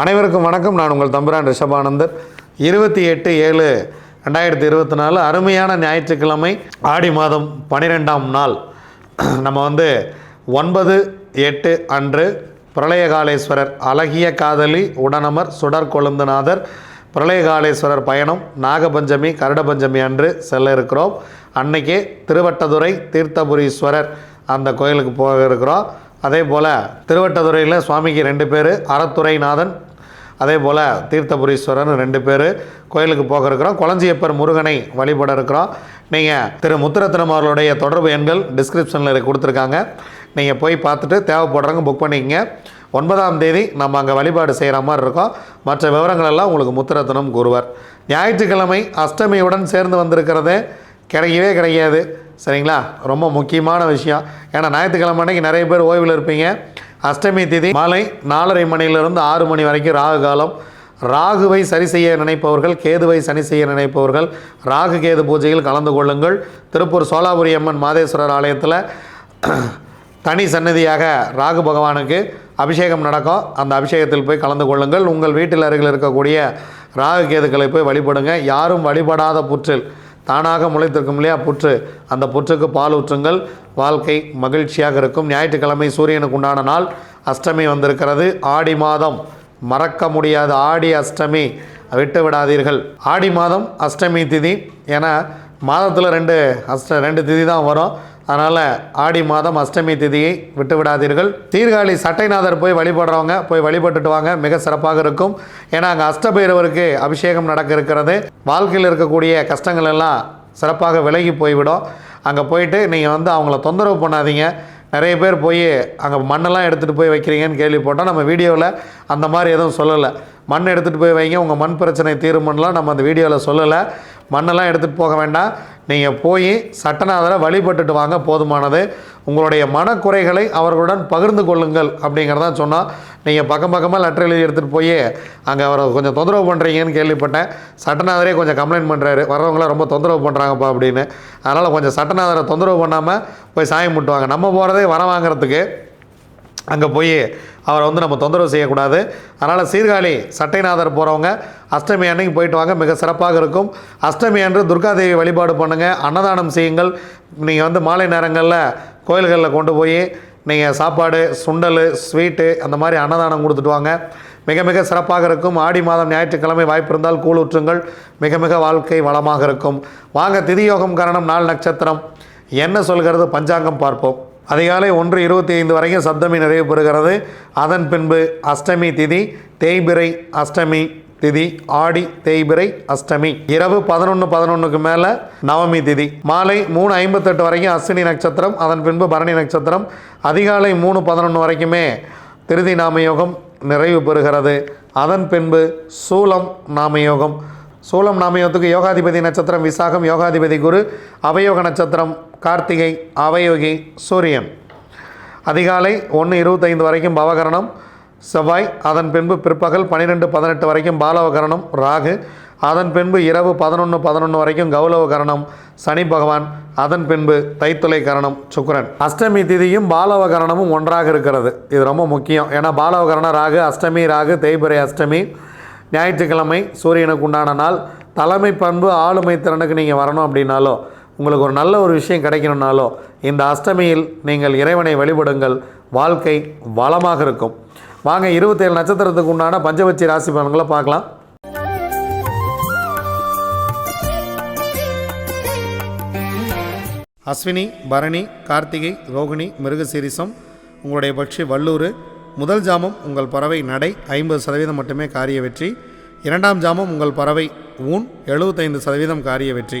அனைவருக்கும் வணக்கம். நான் உங்கள் தம்புரான் ரிஷபானந்தர். இருபத்தி எட்டு ஏழு ரெண்டாயிரத்தி இருபத்தி நாலு அருமையான ஞாயிற்றுக்கிழமை ஆடி மாதம் பனிரெண்டாம் நாள். நம்ம வந்து ஒன்பது எட்டு அன்று பிரளயகாலேஸ்வரர் அழகிய காதலி உடனமர் சுடர் கொழுந்துநாதர் பிரளயகாலேஸ்வரர் பயணம் நாகபஞ்சமி கருடபஞ்சமி அன்று செல்ல இருக்கிறோம். அன்னைக்கே திருவட்டதுறை தீர்த்தபுரீஸ்வரர் அந்த கோயிலுக்கு போக இருக்கிறோம். அதே போல் திருவட்டதுறையில் சுவாமிக்கு ரெண்டு பேர் அறத்துறைநாதன் அதே போல் தீர்த்தபுரீஸ்வரர் ரெண்டு பேர் கோயிலுக்கு போக இருக்கிறோம் குளஞ்சியப்பர் முருகனை வழிபட இருக்கிறோம். நீங்கள் திரு முத்துரத்னம் அவர்களுடைய தொடர்பு எண்கள் டிஸ்கிரிப்ஷனில் கொடுத்துருக்காங்க. நீங்கள் போய் பார்த்துட்டு தேவைப்படுறவங்க புக் பண்ணிக்கங்க. ஒன்பதாம் தேதி நம்ம அங்கே வழிபாடு செய்கிற மாதிரி இருக்கோம். மற்ற விவரங்கள் எல்லாம் உங்களுக்கு முத்துரத்னம் கூறுவார். ஞாயிற்றுக்கிழமை அஷ்டமியுடன் சேர்ந்து வந்திருக்கிறது. கிடைக்கவே கிடைக்காது. சரிங்களா? ரொம்ப முக்கியமான விஷயம். ஏன்னா ஞாயிற்றுக்கிழமை அன்னைக்கு நிறைய பேர் ஓய்வில் இருப்பீங்க. அஷ்டமி திதி மாலை நாலரை மணியிலிருந்து ஆறு மணி வரைக்கும் ராகு காலம். ராகுவை சரி செய்ய நினைப்பவர்கள் கேதுவை சரி செய்ய நினைப்பவர்கள் ராகு கேது பூஜையில் கலந்து கொள்ளுங்கள். திருப்பூர் சோலாபுரி அம்மன் மாதேஸ்வரர் ஆலயத்தில் தனி சன்னதியாக ராகு பகவானுக்கு அபிஷேகம் நடக்கும். அந்த அபிஷேகத்தில் போய் கலந்து கொள்ளுங்கள். உங்கள் வீட்டில் அருகில் இருக்கக்கூடிய ராகு கேதுக்களை போய் வழிபடுங்க. யாரும் வழிபடாத புற்றில் தானாக முளைத்திருக்கும் இல்லையா புற்று? அந்த புற்றுக்கு பால் ஊற்றுங்கள். வாழ்க்கை மகிழ்ச்சியாக இருக்கும். ஞாயிற்றுக்கிழமை சூரியனுக்கு உண்டான நாள் அஷ்டமி வந்திருக்கிறது. ஆடி மாதம் மறக்க முடியாத ஆடி அஷ்டமி. விட்டு விடாதீர்கள். ஆடி மாதம் அஷ்டமி திதி. ஏன்னா மாதத்தில் ரெண்டு அஷ்ட ரெண்டு திதி தான் வரும். அதனால் ஆடி மாதம் அஷ்டமி திதியை விட்டு விடாதீர்கள் சீர்காழி சட்டைநாதர் போய் வழிபடுறவங்க போய் வழிபட்டுட்டு வாங்க மிக சிறப்பாக இருக்கும். ஏன்னா அங்கே அஷ்டபைரவருக்கு அபிஷேகம் நடக்க இருக்கிறது வாழ்க்கையில் இருக்கக்கூடிய கஷ்டங்கள் எல்லாம் சிறப்பாக விலகி போய்விடும். அங்கே போயிட்டு நீங்கள் வந்து அவங்கள தொந்தரவு பண்ணாதீங்க. நிறைய பேர் போய் அங்கே மண்ணெல்லாம் எடுத்துகிட்டு போய் வைக்கிறீங்கன்னு கேள்விப்பட்டோம். நம்ம வீடியோவில் அந்த மாதிரி எதுவும் சொல்லலை. மண் எடுத்துகிட்டு போய் வைங்க. உங்கள் மண் பிரச்சனை தீருமன்லாம் நம்ம அந்த வீடியோவில் சொல்லலை. மண்ணெல்லாம் எடுத்துகிட்டு போக வேண்டாம். நீங்கள் போய் சட்டநாதரை வழிபட்டுட்டு வாங்க போதுமானது. உங்களுடைய மனக்குறைகளை அவர்களுடன் பகிர்ந்து கொள்ளுங்கள் அப்படிங்கிறதான் சொன்னால் நீங்கள் பக்கம் பக்கமாக லெட்டர் எழுதி எடுத்துகிட்டு போய் அங்கே அவரை கொஞ்சம் தொந்தரவு பண்ணுறீங்கன்னு கேள்விப்பட்டேன். சட்டநாதரே கொஞ்சம் கம்ப்ளைண்ட் பண்ணுறாரு வரவங்களாம் ரொம்ப தொந்தரவு பண்ணுறாங்கப்பா அப்படின்னு. அதனால் கொஞ்சம் சட்டநாதரை தொந்தரவு பண்ணாமல் போய் சாயம் முட்டுவாங்க நம்ம போகிறதே வர வாங்குறதுக்கு அங்கே போய் அவரை வந்து நம்ம தொந்தரவு செய்யக்கூடாது. அதனால் சீர்காழி சட்டைநாதர் போகிறவங்க அஷ்டமி அன்னைக்கு போயிட்டு வாங்க மிக சிறப்பாக இருக்கும். அஷ்டமி அன்று துர்காதேவி வழிபாடு பண்ணுங்கள் அன்னதானம் செய்யுங்கள். நீங்கள் வந்து மாலை நேரங்களில் கோயில்களில் கொண்டு போய் நீங்கள் சாப்பாடு சுண்டல் ஸ்வீட்டு அந்த மாதிரி அன்னதானம் கொடுத்துட்டு வாங்க. மிக மிக சிறப்பாக இருக்கும். ஆடி மாதம் ஞாயிற்றுக்கிழமை வாய்ப்பு இருந்தால் கூழுற்றுங்கள் மிக மிக வாழ்க்கை வளமாக இருக்கும். வாங்க திதியோகம் காரணம் நாள் நட்சத்திரம். என்ன சொல்கிறது? பஞ்சாங்கம் பார்ப்போம். அதிகாலை ஒன்று இருபத்தி ஐந்து வரைக்கும் சப்தமி நிறைவு பெறுகிறது. அதன் பின்பு அஷ்டமி திதி தேய்பிறை அஷ்டமி. திதி ஆடி தேய்பிரை அஷ்டமி. இரவு பதினொன்று பதினொன்றுக்கு மேலே நவமி திதி. மாலை மூணு ஐம்பத்தெட்டு வரைக்கும் அஸ்வினி நட்சத்திரம் அதன் பின்பு பரணி நட்சத்திரம். அதிகாலை மூணு பதினொன்று வரைக்குமே திருதி நாமயோகம் நிறைவு பெறுகிறது. அதன் பின்பு சூலம் நாமயோகம். சூலம் நாமயோகத்துக்கு யோகாதிபதி நட்சத்திரம் விசாகம் யோகாதிபதி குரு அவயோக நட்சத்திரம் கார்த்திகை அவயோகி சூரியன். அதிகாலை ஒன்று இருபத்தைந்து வரைக்கும் பவகரணம். செவ்வாய் அதன் பின்பு பிற்பகல் பன்னிரெண்டு பதினெட்டு வரைக்கும் பாலவகரணம் ராகு அதன் பின்பு இரவு பதினொன்று பதினொன்று வரைக்கும் கௌலவகரணம் சனி பகவான் அதன் பின்பு தைத்துளை கரணம் சுக்கரன். அஷ்டமி திதியும் பாலவகரணமும் ஒன்றாக இருக்கிறது. இது ரொம்ப முக்கியம். ஏன்னா பாலவகரண ராகு அஷ்டமி ராகு தேய்பிறை அஷ்டமி ஞாயிற்றுக்கிழமை சூரியனுக்கு உண்டான நாள். தலைமை பண்பு ஆளுமை திறனுக்கு நீங்கள் வரணும் அப்படின்னாலோ உங்களுக்கு ஒரு நல்ல ஒரு விஷயம் கிடைக்கணும்னாலோ இந்த அஷ்டமியில் நீங்கள் இறைவனை வழிபடுங்கள். வாழ்க்கை வளமாக இருக்கும். வாங்க இருபத்தேழு நட்சத்திரத்துக்கு உண்டான பஞ்சவச்சி ராசி பலன்களை பார்க்கலாம். அஸ்வினி பரணி கார்த்திகை ரோகிணி மிருகசீரிசம் உங்களுடைய பட்சி வல்லூர் முதல் ஜாமம் உங்கள் பறவை நடை ஐம்பது சதவீதம் மட்டுமே காரிய வெற்றி. இரண்டாம் ஜாமம் உங்கள் பறவை ஊன் எழுபத்தைந்து சதவீதம் காரிய வெற்றி.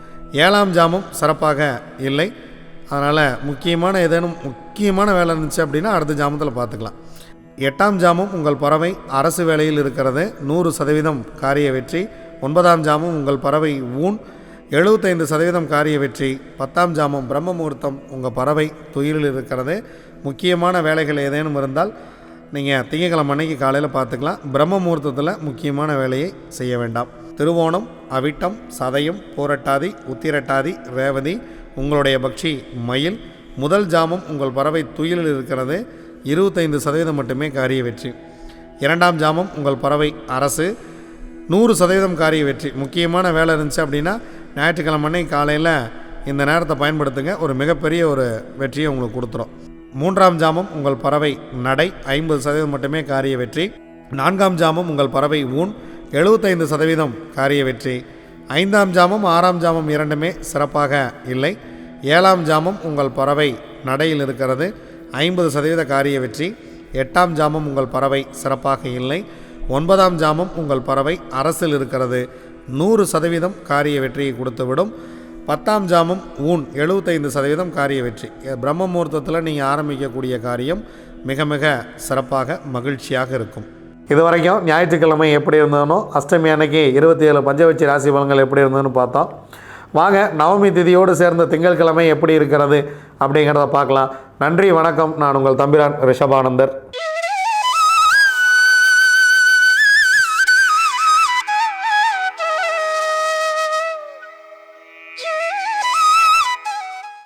ஏழாம் ஜாமம் சிறப்பாக இல்லை. அதனால் முக்கியமான ஏதேனும் முக்கியமான வேலை இருந்துச்சு அப்படின்னா அடுத்த ஜாமத்தில் பார்த்துக்கலாம் எட்டாம் ஜாமம் உங்கள் பறவை அரசு வேலையில் இருக்கிறது. நூறு சதவீதம் காரிய வெற்றி. ஒன்பதாம் ஜாமம் உங்கள் பறவை ஊன். எழுபத்தைந்து சதவீதம் காரிய வெற்றி. பத்தாம் ஜாமம் பிரம்ம முகூர்த்தம் உங்கள் பறவை துயிலில் இருக்கிறது. முக்கியமான வேலைகள் ஏதேனும் இருந்தால் நீங்கள் திங்கக்கிழமை அன்னைக்கு காலையில் பார்த்துக்கலாம். பிரம்ம முகூர்த்தத்தில் முக்கியமான வேலையை செய்ய வேண்டாம். திருவோணம் அவிட்டம் சதயம் போரட்டாதி உத்திரட்டாதி ரேவதி உங்களுடைய பக்ஷி மயில் முதல் ஜாமம் உங்கள் பறவை துயிலில் இருக்கிறது. இருபத்தைந்து சதவீதம் மட்டுமே காரிய வெற்றி. இரண்டாம் ஜாமம் உங்கள் பறவை அரசு. நூறு சதவீதம் காரிய வெற்றி. முக்கியமான வேலை இருந்துச்சு அப்படின்னா ஞாயிற்றுக்கிழமை அன்னைக்கு காலையில் இந்த நேரத்தை பயன்படுத்துங்க. ஒரு மிகப்பெரிய ஒரு வெற்றியை உங்களுக்கு கொடுத்துரும். மூன்றாம் ஜாமம் உங்கள் பறவை நடை ஐம்பது சதவீதம் மட்டுமே காரிய வெற்றி. நான்காம் ஜாமம் உங்கள் பறவை ஊன் எழுபத்தைந்து சதவீதம் காரிய வெற்றி. ஐந்தாம் ஜாமம் ஆறாம் ஜாமம் இரண்டுமே சிறப்பாக இல்லை. ஏழாம் ஜாமம் உங்கள் பறவை நடையில் இருக்கிறது ஐம்பது சதவீத காரிய வெற்றி. எட்டாம் ஜாமம் உங்கள் பறவை சிறப்பாக இல்லை. ஒன்பதாம் ஜாமம் உங்கள் பறவை அரசில் இருக்கிறது நூறு சதவீதம் காரிய வெற்றியை கொடுத்துவிடும். பத்தாம் ஜாமம் ஊன் எழுபத்தைந்து சதவீதம் காரிய வெற்றி. பிரம்ம முகூர்த்தத்தில் நீங்கள் ஆரம்பிக்கக்கூடிய காரியம் மிக மிக சிறப்பாக மகிழ்ச்சியாக இருக்கும். இது வரைக்கும் ஞாயிற்றுக்கிழமை எப்படி இருந்ததுனோ அஷ்டமி அன்னைக்கு இருபத்தி ஏழு பஞ்சவட்சி ராசி பலன்கள் எப்படி இருந்ததுன்னு பார்த்தோம். வாங்க நவமி திதியோடு சேர்ந்த திங்கட்கிழமை எப்படி இருக்கிறது அப்படிங்கிறத பார்க்கலாம். நன்றி வணக்கம். நான் உங்கள் தம்பிரான் ரிஷபானந்தர்.